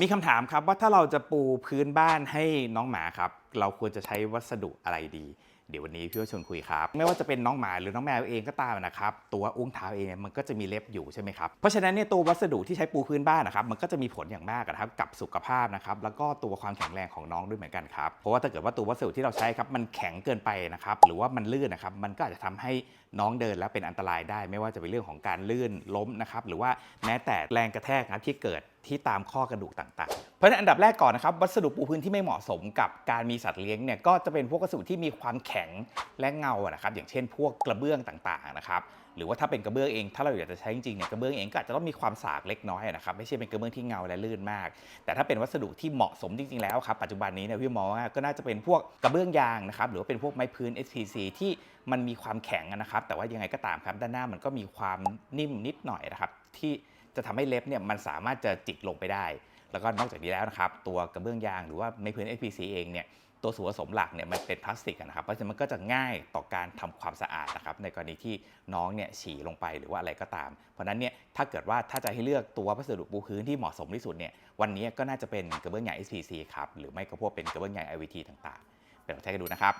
มีคำถามครับว่าถ้าเราจะปูพื้นบ้านให้น้องหมาครับ เราควรจะใช้วัสดุอะไรดี เดี๋ยววันนี้พี่ว่าชวนคุยครับ ไม่ว่าจะเป็นน้องหมาหรือน้องแมวเองก็ตามนะครับ ตัวอุ้งเท้าเองมันก็จะมีเล็บอยู่ใช่ไหมครับ เพราะฉะนั้นเนี่ยตัววัสดุที่ใช้ปูพื้นบ้านนะครับ มันก็จะมีผลอย่างมากนะครับกับสุขภาพนะครับ แล้วก็ตัวความแข็งแรงของน้องด้วยเหมือนกันครับ เพราะว่าถ้าเกิดว่าตัววัสดุที่เราใช้ครับมันแข็งเกินไปนะครับ หรือว่ามันลื่นนะครับ มันก็อาจจะทำให้น้องเดินแล้วเป็นอันตรายได้ ไม่ว่าจะเป็นเรื่องของการลื่นล้มนะครับ หรือว่าแม้แต่แรงกระแทกนะที่เกิด ที่ตามข้อกระดูกต่างๆ เพราะฉะนั้นอันดับแรกก่อนนะครับ วัสดุปูพื้นที่ไม่เหมาะสมกับการมีสัตว์เลี้ยงเนี่ยก็จะเป็นพวกวัสดุที่มีความแข็งและเงาอะนะครับ อย่างเช่น พวกกระเบื้องต่างๆนะครับหรือว่าถ้าเป็นกระเบื้องเองถ้าเราอยากจะใช้จริงๆเนี่ยกระเบื้องเองก็อาจจะต้องมีความสากเล็กน้อยนะครับไม่ใช่เป็นกระเบื้องที่เงาและลื่นมาก แต่ถ้าเป็นวัสดุที่เหมาะสมจริงๆแล้วครับปัจจุบันนี้เนี่ยพี่มองว่าก็น่าจะเป็นพวกกระเบื้องยางนะครับหรือว่าเป็นพวกไม้พื้น SPC ที่มันมีความแข็งนะครับแต่ว่ายังไงก็ตามครับด้านหน้ามันก็มีความนิ่มนิดหน่อยนะครับที่ จะทำให้เล็บเนี่ยมันสามารถจะจิกลงไปได้ แล้วก็นอกจากนี้แล้วนะครับ ตัวกระเบื้องยางหรือว่าไม้พื้น SPC เองเนี่ยตัวส่วนผสมหลักเนี่ยมันเป็นพลาสติกนะครับ เพราะฉะนั้นมันก็จะง่ายต่อการทำความสะอาดนะครับ ในกรณีที่น้องเนี่ยฉี่ลงไปหรือว่าอะไรก็ตาม เพราะฉะนั้นเนี่ยถ้าเกิดว่าถ้าจะให้เลือกตัววัสดุปูพื้นที่เหมาะสมที่สุดเนี่ยวันนี้ก็น่าจะเป็นกระเบื้องยาง SPC ครับหรือไม่ก็พวกเป็นกระเบื้องยาง IVT ต่างๆไปลองใช้กันดูนะครับ